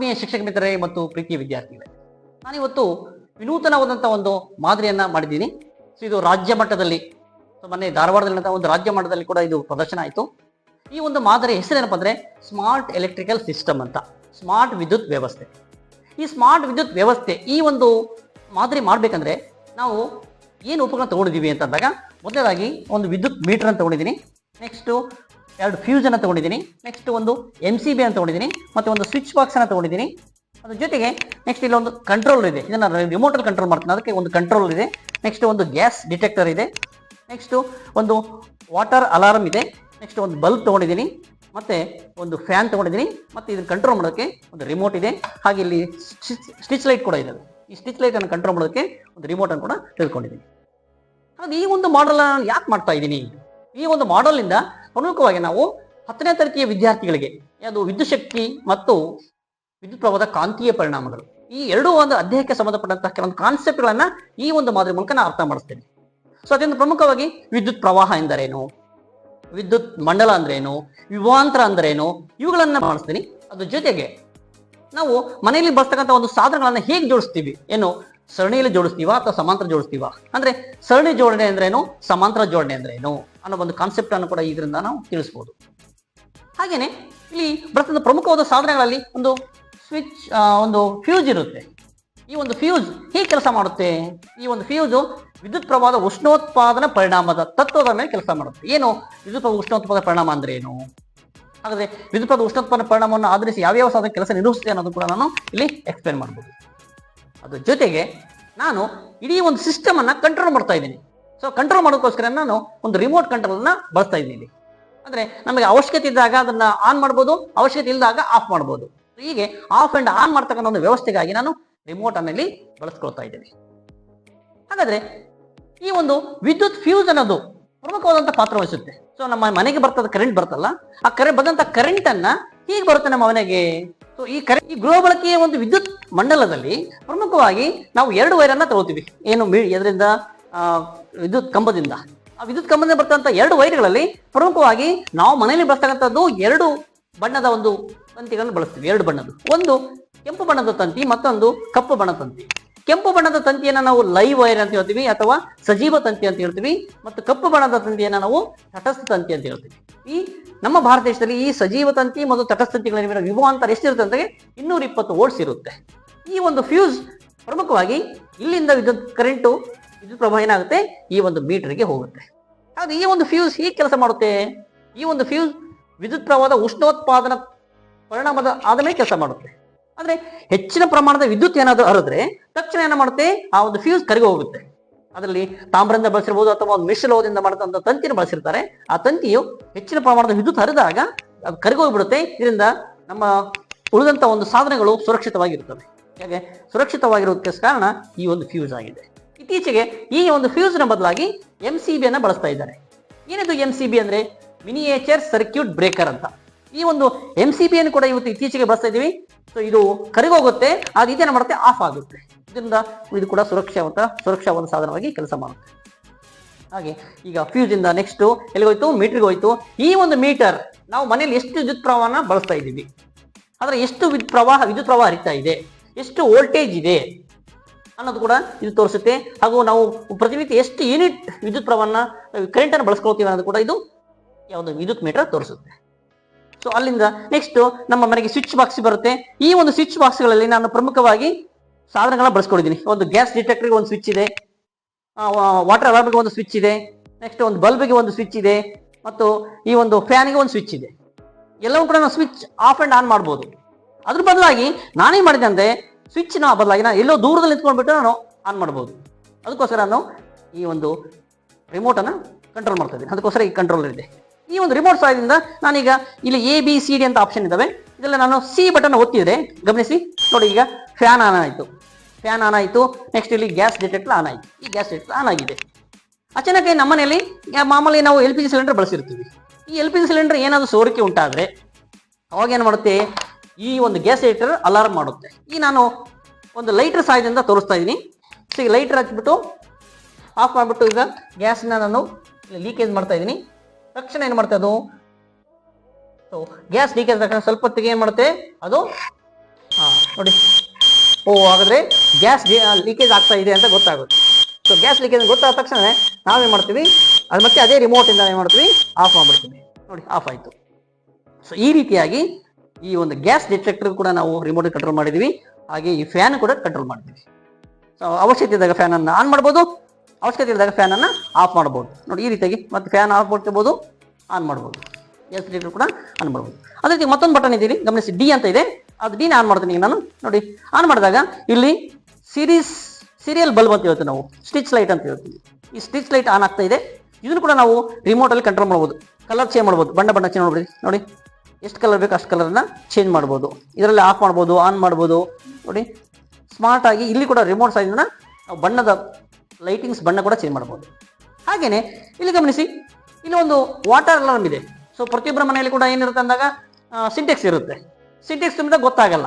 ಆತ್ಮೀಯ ಶಿಕ್ಷಕ ಮಿತ್ರರೇ ಮತ್ತು ಪ್ರೀತಿಯ ವಿದ್ಯಾರ್ಥಿಗಳೇ, ನಾನಿವತ್ತು ವಿನೂತನವಾದಂಥ ಒಂದು ಮಾದರಿಯನ್ನ ಮಾಡಿದ್ದೀನಿ. ಸೊ, ಇದು ರಾಜ್ಯ ಮಟ್ಟದಲ್ಲಿ ಮೊನ್ನೆ ಧಾರವಾಡದಲ್ಲಿ ಒಂದು ರಾಜ್ಯ ಮಟ್ಟದಲ್ಲಿ ಕೂಡ ಇದು ಪ್ರದರ್ಶನ ಆಯಿತು. ಈ ಒಂದು ಮಾದರಿ ಹೆಸರೇನಪ್ಪ ಅಂದರೆ ಸ್ಮಾರ್ಟ್ ಎಲೆಕ್ಟ್ರಿಕಲ್ ಸಿಸ್ಟಮ್ ಅಂತ, ಸ್ಮಾರ್ಟ್ ವಿದ್ಯುತ್ ವ್ಯವಸ್ಥೆ. ಈ ಸ್ಮಾರ್ಟ್ ವಿದ್ಯುತ್ ವ್ಯವಸ್ಥೆ ಈ ಒಂದು ಮಾದರಿ ಮಾಡಬೇಕಂದ್ರೆ ನಾವು ಏನು ಉಪಕರಣ ತೊಗೊಂಡಿದ್ದೀವಿ ಅಂತಂದಾಗ ಮೊದಲನೇದಾಗಿ ಒಂದು ವಿದ್ಯುತ್ ಮೀಟರ್ ಅಂತ ತಗೊಂಡಿದ್ದೀನಿ. ನೆಕ್ಸ್ಟು ಎರಡು ಫ್ಯೂಸನ್ನು ತಗೊಂಡಿದ್ದೀನಿ. ನೆಕ್ಸ್ಟ್ ಒಂದು ಎಂ ಸಿ ಬಿ ಅಂತ ತಗೊಂಡಿದ್ದೀನಿ. ಮತ್ತು ಒಂದು ಸ್ವಿಚ್ ಬಾಕ್ಸ್ ಅನ್ನು ತಗೊಂಡಿದ್ದೀನಿ. ಅದ್ರ ಜೊತೆಗೆ ನೆಕ್ಸ್ಟ್ ಇಲ್ಲೊಂದು ಕಂಟ್ರೋಲ್ ಇದೆ. ಇದನ್ನು ರಿಮೋಟಲ್ಲಿ ಕಂಟ್ರೋಲ್ ಮಾಡ್ತೀನಿ. ಅದಕ್ಕೆ ಒಂದು ಕಂಟ್ರೋಲ್ ಇದೆ. ನೆಕ್ಸ್ಟ್ ಒಂದು ಗ್ಯಾಸ್ ಡಿಟೆಕ್ಟರ್ ಇದೆ. ನೆಕ್ಸ್ಟು ಒಂದು ವಾಟರ್ ಅಲಾರಮ್ ಇದೆ. ನೆಕ್ಸ್ಟ್ ಒಂದು ಬಲ್ಬ್ ತಗೊಂಡಿದ್ದೀನಿ. ಮತ್ತು ಒಂದು ಫ್ಯಾನ್ ತಗೊಂಡಿದ್ದೀನಿ. ಮತ್ತು ಇದನ್ನು ಕಂಟ್ರೋಲ್ ಮಾಡೋಕ್ಕೆ ಒಂದು ರಿಮೋಟ್ ಇದೆ. ಹಾಗೆ ಇಲ್ಲಿ ಸ್ಟಿಚ್ ಲೈಟ್ ಕೂಡ ಇದೆ ಈ ಸ್ಟಿಚ್ ಲೈಟನ್ನು ಕಂಟ್ರೋಲ್ ಮಾಡೋಕ್ಕೆ ಒಂದು ರಿಮೋಟನ್ನು ಕೂಡ ತಿಳ್ಕೊಂಡಿದ್ದೀನಿ. ಅದು ಈ ಒಂದು ಮಾಡೆಲ್ ನಾನು ಯಾಕೆ ಮಾಡ್ತಾ ಇದ್ದೀನಿ? ಈ ಒಂದು ಮಾಡಲ್ನಿಂದ ಪ್ರಮುಖವಾಗಿ ನಾವು ಹತ್ತನೇ ತರಗತಿಯ ವಿದ್ಯಾರ್ಥಿಗಳಿಗೆ ಅದು ವಿದ್ಯುತ್ ಶಕ್ತಿ ಮತ್ತು ವಿದ್ಯುತ್ ಪ್ರವಾಹದ ಕಾಂತೀಯ ಪರಿಣಾಮಗಳು. ಈ ಎರಡೂ ಒಂದು ಅಧ್ಯಾಯಕ್ಕೆ ಸಂಬಂಧಪಟ್ಟಂತಹ ಕೆಲವೊಂದು ಕಾನ್ಸೆಪ್ಟ್ಗಳನ್ನ ಈ ಒಂದು ಮಾದರಿ ಮೂಲಕ ನಾನು ಅರ್ಥ ಮಾಡಿಸ್ತೇನೆ. ಸೊ ಅದರಿಂದ ಪ್ರಮುಖವಾಗಿ ವಿದ್ಯುತ್ ಪ್ರವಾಹ ಎಂದರೇನು? ವಿದ್ಯುತ್ ಮಂಡಲ ಅಂದ್ರೇನು? ವಿವಾಂತರ ಅಂದ್ರೇನು? ಇವುಗಳನ್ನ ಮಾಡಿಸ್ತೀನಿ. ಅದ್ರ ಜೊತೆಗೆ ನಾವು ಮನೆಯಲ್ಲಿ ಬಳಸ್ತಕ್ಕಂಥ ಒಂದು ಸಾಧನಗಳನ್ನ ಹೇಗೆ ಜೋಡಿಸ್ತೀವಿ? ಏನು? ಸರಣಿಯಲ್ಲಿ ಜೋಡಿಸ್ತೀವ ಅಥವಾ ಸಮಾಂತರ ಜೋಡಿಸ್ತೀವ? ಅಂದ್ರೆ ಸರಣಿ ಜೋಡಣೆ ಅಂದ್ರೇನು? ಸಮಾಂತರ ಜೋಡಣೆ ಅಂದ್ರೇನು? ಅನ್ನೋ ಒಂದು ಕಾನ್ಸೆಪ್ಟ್ ಅನ್ನು ಕೂಡ ಇದರಿಂದ ನಾವು ತಿಳಿಸ್ಬೋದು. ಹಾಗೇನೆ ಇಲ್ಲಿ ಭಾರತದ ಪ್ರಮುಖವಾದ ಸಾಧನಗಳಲ್ಲಿ ಒಂದು ಸ್ವಿಚ್ ಒಂದು ಫ್ಯೂಸ್ ಇರುತ್ತೆ. ಈ ಒಂದು ಫ್ಯೂಸ್ ಹೇಗೆ ಕೆಲಸ ಮಾಡುತ್ತೆ? ಈ ಒಂದು ಫ್ಯೂಸು ವಿದ್ಯುತ್ ಪ್ರವಾಹದ ಉಷ್ಣೋತ್ಪಾದನ ಪರಿಣಾಮದ ತತ್ವದ ಮೇಲೆ ಕೆಲಸ ಮಾಡುತ್ತೆ. ಏನು? ವಿದ್ಯುತ್ ಉಷ್ಣೋತ್ಪಾದ ಪರಿಣಾಮ ಅಂದ್ರೆ ಏನು? ಹಾಗಾದ್ರೆ ವಿದ್ಯುತ್ ಉಷ್ಣೋತ್ಪಾದನ ಪರಿಣಾಮವನ್ನು ಆಧರಿಸಿ ಯಾವ್ಯಾವ ಸಾಧನ ಕೆಲಸ ನಿರ್ವಹಿಸುತ್ತೆ ಅನ್ನೋದು ಕೂಡ ನಾನು ಇಲ್ಲಿ ಎಕ್ಸ್ಪ್ಲೇನ್ ಮಾಡ್ಬೋದು. ಅದ್ರ ಜೊತೆಗೆ ನಾನು ಇಡೀ ಒಂದು ಸಿಸ್ಟಮ್ ಅನ್ನ ಕಂಟ್ರೋಲ್ ಮಾಡ್ತಾ ಇದ್ದೀನಿ. ಸೊ ಕಂಟ್ರೋಲ್ ಮಾಡೋಕ್ಕೋಸ್ಕರ ನಾನು ಒಂದು ರಿಮೋಟ್ ಕಂಟ್ರೋಲ್ ಅನ್ನ ಬಳಸ್ತಾ ಇದ್ದೀನಿ. ಅಂದ್ರೆ ನಮಗೆ ಅವಶ್ಯಕತೆ ಇದ್ದಾಗ ಅದನ್ನ ಆನ್ ಮಾಡ್ಬೋದು, ಅವಶ್ಯಕತೆ ಇಲ್ಲದಾಗ ಆಫ್ ಮಾಡ್ಬೋದು. ಹೀಗೆ ಆಫ್ ಅಂಡ್ ಆನ್ ಮಾಡ್ತಕ್ಕಂಥ ಒಂದು ವ್ಯವಸ್ಥೆಗಾಗಿ ನಾನು ರಿಮೋಟ್ ಅನ್ನಲ್ಲಿ ಬಳಸ್ಕೊಳ್ತಾ ಇದ್ದೀನಿ. ಹಾಗಾದ್ರೆ ಈ ಒಂದು ವಿದ್ಯುತ್ ಫ್ಯೂಸ್ ಅನ್ನೋದು ಪ್ರಮುಖವಾದಂತ ಪಾತ್ರ ವಹಿಸುತ್ತೆ. ಸೊ ನಮ್ಮ ಮನೆಗೆ ಬರ್ತದ ಕರೆಂಟ್ ಬರ್ತಲ್ಲ, ಆ ಕರೆ ಬಂದಂತ ಕರೆಂಟ್ ಅನ್ನ ಹೀಗೆ ಬರುತ್ತೆ ನಮ್ಮ ಮನೆಗೆ. ಸೊ ಈ ಕರೆ ಈ ಗೃಹ ಬಳಕೆಯ ಒಂದು ವಿದ್ಯುತ್ ಮಂಡಲದಲ್ಲಿ ಪ್ರಮುಖವಾಗಿ ನಾವು ಎರಡು ವೈರನ್ನ ತಗೋತೀವಿ. ಏನು ಮೀ ಇದರಿಂದ ವಿದ್ಯುತ್ ಕಂಬದಿಂದ. ಆ ವಿದ್ಯುತ್ ಕಂಬದಿಂದ ಬರ್ತಕ್ಕಂಥ ಎರಡು ವೈರ್ಗಳಲ್ಲಿ ಪ್ರಮುಖವಾಗಿ ನಾವು ಮನೆಯಲ್ಲಿ ಬಳಸ್ತಕ್ಕಂಥದ್ದು ಎರಡು ಬಣ್ಣದ ಒಂದು ತಂತಿಗಳನ್ನು ಬಳಸ್ತೀವಿ, ಎರಡು ಬಣ್ಣದ್ದು. ಒಂದು ಕೆಂಪು ಬಣ್ಣದ ತಂತಿ, ಮತ್ತೊಂದು ಕಪ್ಪು ಬಣ್ಣದ ತಂತಿ. ಕೆಂಪು ಬಣ್ಣದ ತಂತಿಯನ್ನು ನಾವು ಲೈವ್ ವೈರ್ ಅಂತ ಹೇಳ್ತೀವಿ ಅಥವಾ ಸಜೀವ ತಂತಿ ಅಂತ ಹೇಳ್ತೀವಿ, ಮತ್ತು ಕಪ್ಪು ಬಣ್ಣದ ತಂತಿಯನ್ನು ನಾವು ತಟಸ್ಥ ತಂತಿ ಅಂತ ಹೇಳ್ತೀವಿ. ಈ ನಮ್ಮ ಭಾರತ ದೇಶದಲ್ಲಿ ಈ ಸಜೀವ ತಂತಿ ಮತ್ತು ತಟಸ್ಥ ತಂತಿಗಳ ನಡುವಿನ ವಿಭವಾಂತರ ಎಷ್ಟಿರುತ್ತೆ ಅಂದರೆ ಇನ್ನೂರ ಇಪ್ಪತ್ತು ವೋಲ್ಟ್ಸ್ ಇರುತ್ತೆ. ಈ ಒಂದು ಫ್ಯೂಸ್ ಪ್ರಮುಖವಾಗಿ ಇಲ್ಲಿಂದ ವಿದ್ಯುತ್ ಕರೆಂಟು ವಿದ್ಯುತ್ ಪ್ರವಾಹ ಏನಾಗುತ್ತೆ? ಈ ಒಂದು ಮೀಟರ್ಗೆ ಹೋಗುತ್ತೆ. ಹಾಗೆ ಈ ಒಂದು ಫ್ಯೂಸ್ ಹೀಗೆ ಕೆಲಸ ಮಾಡುತ್ತೆ? ಈ ಒಂದು ಫ್ಯೂಸ್ ವಿದ್ಯುತ್ ಪ್ರವಾಹದ ಉಷ್ಣೋತ್ಪಾದನ ಪರಿಣಾಮದ ಆದಮೇಲೆ ಕೆಲಸ ಮಾಡುತ್ತೆ. ಅಂದ್ರೆ ಹೆಚ್ಚಿನ ಪ್ರಮಾಣದ ವಿದ್ಯುತ್ ಏನಾದರೂ ಹರಿದ್ರೆ ತಕ್ಷಣ ಏನ ಮಾಡುತ್ತೆ? ಆ ಒಂದು ಫ್ಯೂಸ್ ಕರಗಿ ಹೋಗುತ್ತೆ. ಅದರಲ್ಲಿ ತಾಮ್ರದಿಂದ ಬಳಸಿರ್ಬೋದು ಅಥವಾ ಒಂದು ಮಿಶ್ರಲೋಹದಿಂದ ಮಾಡಿದಂಥ ತಂತಿಯನ್ನು ಬಳಸಿರ್ತಾರೆ. ಆ ತಂತಿಯು ಹೆಚ್ಚಿನ ಪ್ರಮಾಣದ ವಿದ್ಯುತ್ ಹರಿದಾಗ ಅದು ಕರಗಿ ಹೋಗ್ಬಿಡುತ್ತೆ. ಇದರಿಂದ ನಮ್ಮ ಉಳಿದಂಥ ಒಂದು ಸಾಧನಗಳು ಸುರಕ್ಷಿತವಾಗಿರುತ್ತವೆ. ಹಾಗೆ ಸುರಕ್ಷಿತವಾಗಿರೋದಕ್ಕೆ ಕಾರಣ ಈ ಒಂದು ಫ್ಯೂಸ್ ಆಗಿದೆ. ಇತ್ತೀಚೆಗೆ ಈ ಒಂದು ಫ್ಯೂಸ್ನ ಬದಲಾಗಿ ಎಂ ಸಿ ಬಿ ಅನ್ನು ಬಳಸ್ತಾ ಇದ್ದಾರೆ. ಏನಿದು ಎಂ ಸಿ ಬಿ ಅಂದ್ರೆ? ಮಿನಿಯೇಚರ್ ಸರ್ಕ್ಯೂಟ್ ಬ್ರೇಕರ್ ಅಂತ. ಈ ಒಂದು ಎಂ ಸಿ ಬಿ ಅನ್ನು ಕೂಡ ಇವತ್ತು ಇತ್ತೀಚೆಗೆ ಬಳಸ್ತಾ ಇದ್ದೀವಿ. ಸೊ ಇದು ಕರಗೋಗುತ್ತೆ ಆಗ ಇದೇನ ಮಾಡುತ್ತೆ? ಆಫ್ ಆಗುತ್ತೆ. ಇದರಿಂದ ಇದು ಕೂಡ ಸುರಕ್ಷಾವಂತ ಸುರಕ್ಷಾ ಒಂದು ಸಾಧನವಾಗಿ ಕೆಲಸ ಮಾಡುತ್ತೆ. ಹಾಗೆ, ಈಗ ಫ್ಯೂಸ್ ಇಂದ ನೆಕ್ಸ್ಟ್ ಎಲ್ಲಿಗೋಯ್ತು ಮೀಟರ್ಗೆ ಹೋಯ್ತು. ಈ ಒಂದು ಮೀಟರ್ ನಾವು ಮನೆಯಲ್ಲಿ ಎಷ್ಟು ವಿದ್ಯುತ್ ಪ್ರವಾಹನ ಬಳಸ್ತಾ ಇದ್ದೀವಿ. ಆದರೆ ಎಷ್ಟು ವಿದ್ಯುತ್ ಪ್ರವಾಹ ವಿದ್ಯುತ್ ಪ್ರವಾಹ ಹರಿತಾ ಇದೆ? ಎಷ್ಟು ವೋಲ್ಟೇಜ್ ಇದೆ? ಅನ್ನೋದು ಕೂಡ ಇದು ತೋರಿಸುತ್ತೆ. ಹಾಗೂ ನಾವು ಪ್ರತಿನಿತ್ಯ ಎಷ್ಟು ಯೂನಿಟ್ ವಿದ್ಯುತ್ ಪ್ರವನ್ನ ಕರೆಂಟ್ ಅನ್ನು ಬಳಸ್ಕೊಳ್ತೀವಿ ಅನ್ನೋದು ಕೂಡ ಇದು ಯಾವುದು ವಿದ್ಯುತ್ ಮೀಟರ್ ತೋರಿಸುತ್ತೆ. ಸೊ ಅಲ್ಲಿಂದ ನೆಕ್ಸ್ಟ್ ನಮ್ಮ ಮನೆಗೆ ಸ್ವಿಚ್ ಬಾಕ್ಸ್ ಬರುತ್ತೆ. ಈ ಒಂದು ಸ್ವಿಚ್ ಬಾಕ್ಸ್ಗಳಲ್ಲಿ ನಾನು ಪ್ರಮುಖವಾಗಿ ಸಾಧನಗಳನ್ನ ಬಳಸ್ಕೊಂಡಿದ್ದೀನಿ. ಒಂದು ಗ್ಯಾಸ್ ಡಿಟೆಕ್ಟರ್ಗೆ ಒಂದು ಸ್ವಿಚ್ ಇದೆ. ವಾಟರ್ ಅಲಾರ್ಮ್ಗೆ ಒಂದು ಸ್ವಿಚ್ ಇದೆ. ನೆಕ್ಸ್ಟ್ ಒಂದು ಬಲ್ಬ್ಗೆ ಒಂದು ಸ್ವಿಚ್ ಇದೆ. ಮತ್ತು ಈ ಒಂದು ಫ್ಯಾನ್ಗೆ ಒಂದು ಸ್ವಿಚ್ ಇದೆ. ಎಲ್ಲವೂ ಕೂಡ ನಾವು ಸ್ವಿಚ್ ಆಫ್ ಅಂಡ್ ಆನ್ ಮಾಡ್ಬೋದು. ಅದ್ರ ಬದಲಾಗಿ ನಾನೇನು ಮಾಡಿದೆ ಅಂದ್ರೆ ಸ್ವಿಚ್ನ ಬದಲಾಗಿ ನಾನು ಎಲ್ಲೋ ದೂರದಲ್ಲಿ ನಿಂತ್ಕೊಂಡ್ಬಿಟ್ಟು ನಾನು ಆನ್ ಮಾಡ್ಬೋದು. ಅದಕ್ಕೋಸ್ಕರ ನಾನು ಈ ಒಂದು ರಿಮೋಟನ್ನು ಕಂಟ್ರೋಲ್ ಮಾಡ್ತಾ ಇದ್ದೀನಿ. ಅದಕ್ಕೋಸ್ಕರ ಈ ಕಂಟ್ರೋಲರ್ ಇದೆ. ಈ ಒಂದು ರಿಮೋಟ್ ಸಹಾಯದಿಂದ ನಾನೀಗ ಇಲ್ಲಿ ಎ ಬಿ ಸಿ ಡಿ ಅಂತ ಆಪ್ಷನ್ ಇದ್ದಾವೆ. ಇದೆಲ್ಲ ನಾನು ಸಿ ಬಟನ್ ಒತ್ತಿದ್ರೆ, ಗಮನಿಸಿ, ನೋಡಿ ಈಗ ಫ್ಯಾನ್ ಆನ್ ಆಯಿತು. ಫ್ಯಾನ್ ಆನ್ ಆಯಿತು. ನೆಕ್ಸ್ಟ್ ಇಲ್ಲಿ ಗ್ಯಾಸ್ ಡಿಟೆಕ್ಟರ್ ಆನ್ ಆಯಿತು. ಈ ಗ್ಯಾಸ್ ಡಿಟೆಕ್ಟರ್ ಆನ್ ಆಗಿದೆ. ಅಚಾನಕ್ ನಮ್ಮ ಮನೆಯಲ್ಲಿ ಮಾಮೂಲಿ ನಾವು ಎಲ್ ಪಿ ಜಿ ಸಿಲಿಂಡರ್ ಬಳಸಿರ್ತೀವಿ. ಈ ಎಲ್ ಪಿ ಜಿ ಸಿಲಿಂಡರ್ ಏನಾದರೂ ಸೋರಿಕೆ ಉಂಟಾದರೆ ಅವಾಗೇನು ಮಾಡುತ್ತೆ? ಈ ಒಂದು ಗ್ಯಾಸ್ ಲೈಟರ್ ಅಲಾರ್ಮ್ ಮಾಡುತ್ತೆ. ಈ ನಾನು ಒಂದು ಲೈಟರ್ ಸಹಾಯದಿಂದ ತೋರಿಸ್ತಾ ಇದ್ದೀನಿ ಸೊ ಈಗ ಲೈಟರ್ ಹಚ್ಬಿಟ್ಟು ಆಫ್ ಮಾಡಿಬಿಟ್ಟು ಈಗ ಗ್ಯಾಸ್ನ ನಾನು ಲೀಕೇಜ್ ಮಾಡ್ತಾ ಇದ್ದೀನಿ ತಕ್ಷಣ ಏನು ಮಾಡ್ತಾ ಅದು? ಸೊ ಗ್ಯಾಸ್ ಲೀಕೇಜ್ ತಕ್ಷಣ ಸ್ವಲ್ಪ ಹೊತ್ತಿಗೆ ಏನು ಮಾಡುತ್ತೆ? ಅದು, ಹಾಂ, ನೋಡಿ. ಓ, ಹಾಗಾದರೆ ಗ್ಯಾಸ್ ಲೀಕೇಜ್ ಆಗ್ತಾ ಇದೆ ಅಂತ ಗೊತ್ತಾಗುತ್ತೆ. ಸೊ ಗ್ಯಾಸ್ ಲೀಕೇಜ್ ಗೊತ್ತಾದ ತಕ್ಷಣ ನಾವೇನು ಮಾಡ್ತೀವಿ? ಅದು ಮತ್ತೆ ಅದೇ ರಿಮೋಟಿಂದ ಏನ್ ಮಾಡ್ತೀವಿ? ಆಫ್ ಮಾಡಿಬಿಡ್ತೀವಿ. ನೋಡಿ, ಆಫ್ ಆಯಿತು. ಸೊ ಈ ರೀತಿಯಾಗಿ ಈ ಒಂದು ಗ್ಯಾಸ್ ಡಿಟೆಕ್ಟರ್ ಕೂಡ ನಾವು ರಿಮೋಟ್ ಕಂಟ್ರೋಲ್ ಮಾಡಿದೀವಿ. ಹಾಗೆ ಈ ಫ್ಯಾನ್ ಕೂಡ ಕಂಟ್ರೋಲ್ ಮಾಡ್ತೀವಿ. ಸೊ ಅವಶ್ಯಕತೆ ಇದ್ದಾಗ ಫ್ಯಾನ್ ಅನ್ನು ಆನ್ ಮಾಡ್ಬೋದು. ಅವಶ್ಯಕತೆ ಇದ್ದಾಗ ಫ್ಯಾನ್ ಅನ್ನು ಆಫ್ ಮಾಡ್ಬೋದು. ನೋಡಿ, ಈ ರೀತಿಯಾಗಿ ಮತ್ತೆ ಫ್ಯಾನ್ ಆಫ್ ಮಾಡ್ಕೋಬಹುದು ಆನ್ ಮಾಡ್ಬೋದು. ಗ್ಯಾಸ್ ಡಿಟೆಕ್ಟರ್ ಕೂಡ ಆನ್ ಮಾಡ್ಬೋದು. ಅದೇ ರೀತಿ ಮತ್ತೊಂದು ಬಟನ್ ಇದೀರಿ ಗಮನಿಸಿ ಡಿ ಅಂತ ಇದೆ. ಅದು ಡಿನ ಆನ್ ಮಾಡ್ತೀನಿ ನಾನು. ನೋಡಿ ಆನ್ ಮಾಡಿದಾಗ ಇಲ್ಲಿ ಸೀರೀಸ್ ಸೀರಿಯಲ್ ಬಲ್ಬ್ ಅಂತ ಹೇಳ್ತೀವಿ ನಾವು. ಸ್ಟಿಚ್ ಲೈಟ್ ಅಂತ ಹೇಳ್ತೀವಿ. ಈ ಸ್ಟಿಚ್ ಲೈಟ್ ಆನ್ ಆಗ್ತಾ ಇದೆ. ಇದನ್ನು ಕೂಡ ನಾವು ರಿಮೋಟಲ್ಲಿ ಕಂಟ್ರೋಲ್ ಮಾಡ್ಬೋದು. ಕಲರ್ ಚೇಂಜ್ ಮಾಡ್ಬೋದು. ಬಣ್ಣ ಬಣ್ಣ ಚೇಂಜ್ ಮಾಡ್ಬಿಡಿ ನೋಡಿ ಎಷ್ಟು ಕಲರ್ ಬೇಕು ಅಷ್ಟು ಕಲರ್ನ ಚೇಂಜ್ ಮಾಡ್ಬೋದು. ಇದರಲ್ಲಿ ಆಫ್ ಮಾಡ್ಬೋದು ಆನ್ ಮಾಡ್ಬೋದು. ನೋಡಿ ಸ್ಮಾರ್ಟಾಗಿ ಇಲ್ಲಿ ಕೂಡ ರಿಮೋಟ್ ಸೈಜ್ನ ನಾವು ಬಣ್ಣದ ಲೈಟಿಂಗ್ಸ್ ಬಣ್ಣ ಕೂಡ ಚೇಂಜ್ ಮಾಡ್ಬೋದು. ಹಾಗೆಯೇ ಇಲ್ಲಿ ಗಮನಿಸಿ, ಇಲ್ಲಿ ಒಂದು ವಾಟರ್ ಅಲಾರ್ಮ್ ಇದೆ. ಸೊ ಪ್ರತಿಯೊಬ್ಬರ ಮನೆಯಲ್ಲಿ ಕೂಡ ಏನಿರುತ್ತೆ ಅಂದಾಗ ಸಿಂಟೆಕ್ಸ್ ಇರುತ್ತೆ. ಸಿಂಟೆಕ್ಸ್ ತುಂಬಿದ ಗೊತ್ತಾಗಲ್ಲ.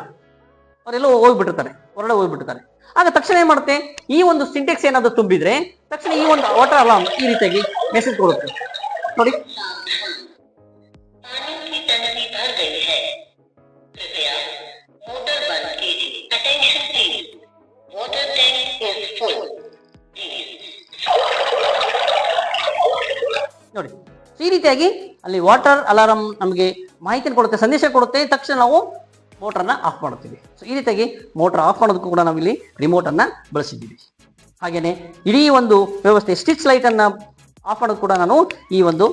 ಅವರೆಲ್ಲ ಹೋಗ್ಬಿಟ್ಟಿರ್ತಾರೆ. ಹೊರಗಡೆ ಹೋಗ್ಬಿಟ್ಟಿರ್ತಾರೆ. ಆಗ ತಕ್ಷಣ ಏನು ಮಾಡುತ್ತೆ? ಈ ಒಂದು ಸಿಂಟೆಕ್ಸ್ ಏನಾದರೂ ತುಂಬಿದ್ರೆ, ತಕ್ಷಣ ಈ ಒಂದು ವಾಟರ್ ಅಲಾರ್ಮ್ ಈ ರೀತಿಯಾಗಿ ಮೆಸೇಜ್ ಕೊಡುತ್ತೆ. ನೋಡಿ. ನೋಡಿ. ಈ ರೀತಿಯಾಗಿ ಅಲ್ಲಿ ವಾಟರ್ ಅಲಾರಂ ನಮಗೆ ಮಾಹಿತಿಯನ್ನು ಕೊಡುತ್ತೆ, ಸಂದೇಶ ಕೊಡುತ್ತೆ. ತಕ್ಷಣ ನಾವು ಮೋಟರ್ನ ಆಫ್ ಮಾಡುತ್ತೀವಿ. ಸೊ ಈ ರೀತಿಯಾಗಿ ಮೋಟರ್ ಆಫ್ ಮಾಡೋದಕ್ಕೂ ಕೂಡ ನಾವು ಇಲ್ಲಿ ರಿಮೋಟ್ ಅನ್ನ ಬಳಸಿದ್ದೀವಿ. ಹಾಗೆಯೇ ಇಡೀ ಒಂದು ವ್ಯವಸ್ಥೆ ಸ್ಟಿಚ್ ಲೈಟ್ ಅನ್ನ ಆಫ್ ಮಾಡೋದು ಕೂಡ ನಾನು ಈ ಒಂದು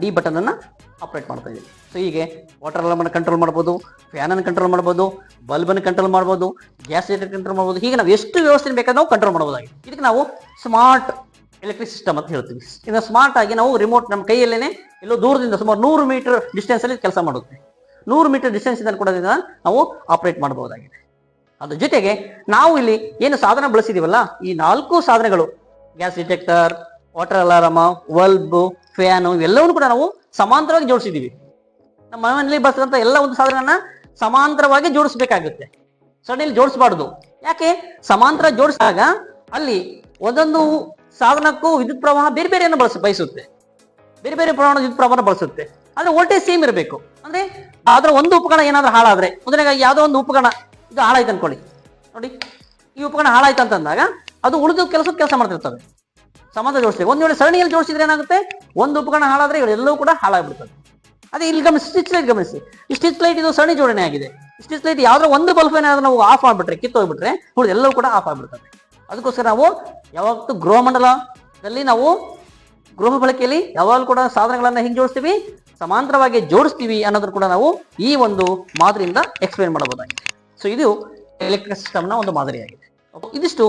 ಡಿ ಬಟನ್ ಆಪ್ರೇಟ್ ಆಪರೇಟ್ ಮಾಡ್ತಾ ಇದ್ದೀನಿ. ಸೊ ಹೀಗೆ ವಾಟರ್ ಅಲಾರ್ಮನ್ನು ಕಂಟ್ರೋಲ್ ಮಾಡ್ಬೋದು ಫ್ಯಾನನ್ನು ಕಂಟ್ರೋಲ್ ಮಾಡ್ಬೋದು ಬಲ್ಬನ್ನು ಕಂಟ್ರೋಲ್ ಮಾಡ್ಬೋದು ಗ್ಯಾಸ್ ಲೈಟರ್ ಕಂಟ್ರೋಲ್ ಮಾಡ್ಬೋದು. ಹೀಗೆ ನಾವು ಎಷ್ಟು ವ್ಯವಸ್ಥೆ ಬೇಕಾದ್ರೆ ನಾವು ಕಂಟ್ರೋಲ್ ಮಾಡ್ಬೋದಾಗಿದೆ. ಇದಕ್ಕೆ ನಾವು ಸ್ಮಾರ್ಟ್ ಎಲೆಕ್ಟ್ರಿಕ್ ಸಿಸ್ಟಮ್ ಅಂತ ಹೇಳ್ತೀವಿ. ಇದನ್ನ ಸ್ಮಾರ್ಟ್ ಆಗಿ ನಾವು ರಿಮೋಟ್ ನಮ್ಮ ಕೈಯಲ್ಲೇನೆ ಎಲ್ಲೋ ದೂರದಿಂದ ಸುಮಾರು ನೂರು ಮೀಟರ್ ಡಿಸ್ಟೆನ್ಸ್ ಅಲ್ಲಿ ಕೆಲಸ ಮಾಡುತ್ತೆ. ನೂರು ಮೀಟರ್ ಡಿಸ್ಟೆನ್ಸ್ ಇಂದ ಕೂಡ ನಾವು ಆಪರೇಟ್ ಮಾಡಬಹುದಾಗಿದೆ. ಅದ್ರ ಜೊತೆಗೆ ನಾವು ಇಲ್ಲಿ ಏನು ಸಾಧನ ಬಳಸಿದೀವಲ್ಲ, ಈ ನಾಲ್ಕು ಸಾಧನಗಳು gas detector water alarm bulb fan ಇವೆಲ್ಲವನ್ನು ಕೂಡ ನಾವು ಸಮಾಂತರವಾಗಿ ಜೋಡಿಸಿದ್ದೀವಿ ನಮ್ಮ ಮನೆಯಲ್ಲಿ ಬಳಸಿದಂತ ಎಲ್ಲ ಒಂದು ಸಾಧನಗಳನ್ನ ಸಮಾಂತರವಾಗಿ ಜೋಡಿಸಬೇಕಾಗುತ್ತೆ. ಸಡನ್ಲಿ ಜೋಡಿಸಬಾರ್ದು. ಯಾಕೆ? ಸಮಾಂತರ ಜೋಡಿಸಿದಾಗ ಅಲ್ಲಿ ಒಂದೊಂದು ಸಾಧನಕ್ಕೂ ವಿದ್ಯುತ್ ಪ್ರವಾಹ ಬೇರೆ ಬೇರೆಯನ್ನು ಬಳಸ, ಬಯಸುತ್ತೆ. ಬೇರೆ ಬೇರೆ ಪ್ರಮಾಣದ ವಿದ್ಯುತ್ ಪ್ರವಾಹ ಬಳಸುತ್ತೆ. ಅಂದ್ರೆ ವೋಲ್ಟೇಜ್ ಸೇಮ್ ಇರಬೇಕು. ಅಂದ್ರೆ ಅದರ ಒಂದು ಉಪಕರಣ ಏನಾದ್ರೂ ಹಾಳಾದ್ರೆ ಉದಾಹರಣೆಗೆ ಯಾವುದೋ ಒಂದು ಉಪಕರಣ, ಇದು ಹಾಳಾಯ್ತು ಅನ್ಕೊಳ್ಳಿ. ನೋಡಿ, ಈ ಉಪಕರಣ ಹಾಳಾಯ್ತು ಅಂತಂದಾಗ ಅದು ಉಳಿದ ಕೆಲಸ ಕೆಲಸ ಮಾಡ್ತಿರ್ತವೆ ಸಂಬಂಧ ಜೋಡಿಸ್ತೇವೆ ಒಂದು ವೇಳೆ ಸರಣಿಯಲ್ಲಿ ಜೋಡಿಸಿದ್ರೆ ಏನಾಗುತ್ತೆ? ಒಂದು ಉಪಕರಣ ಹಾಳಾದ್ರೆ ಇವೆಲ್ಲವೂ ಕೂಡ ಹಾಳಾಗ್ಬಿಡ್ತದೆ. ಅದೇ ಇಲ್ಲಿ ಗಮನಿಸಿ ಸ್ಟಿಚ್ ಲೈಟ್ ಗಮನಿಸಿ. ಈ ಸ್ಟಿಚ್ ಲೈಟ್ ಇದು ಸರಣಿ ಜೋಡಣೆ ಆಗಿದೆ ಸ್ಟಿಚ್ ಲೈಟ್ ಯಾವ್ದೋ ಒಂದು ಬಲ್ಬ್ ಏನಾದ್ರೂ ನಾವು ಆಫ್ ಮಾಡ್ಬಿಟ್ರೆ, ಕಿತ್ತೋಗ್ಬಿಟ್ರೆ ಉಳಿದ ಎಲ್ಲವೂ ಕೂಡ ಆಫ್ ಆಗ್ಬಿಡ್ತದೆ. ಅದಕ್ಕೋಸ್ಕರ ನಾವು ಯಾವತ್ತೂ ಗೃಹ ಮಂಡಲದಲ್ಲಿ ನಾವು ಗೃಹ ಬಳಕೆಯಲ್ಲಿ ಯಾವಾಗಲೂ ಕೂಡ ಸಾಧನಗಳನ್ನು ಹಿಂಗೆ ಜೋಡಿಸ್ತೀವಿ? ಸಮಾಂತರವಾಗಿ ಜೋಡಿಸ್ತೀವಿ ಅನ್ನೋದನ್ನು ಕೂಡ ನಾವು ಈ ಒಂದು ಮಾದರಿಯಿಂದ ಎಕ್ಸ್ಪ್ಲೇನ್ ಮಾಡಬಹುದಾಗಿದೆ. ಸೊ ಇದು ಎಲೆಕ್ಟ್ರಿಕ್ ಸಿಸ್ಟಮ್ನ ಒಂದು ಮಾದರಿಯಾಗಿದೆ. ಇದಿಷ್ಟು.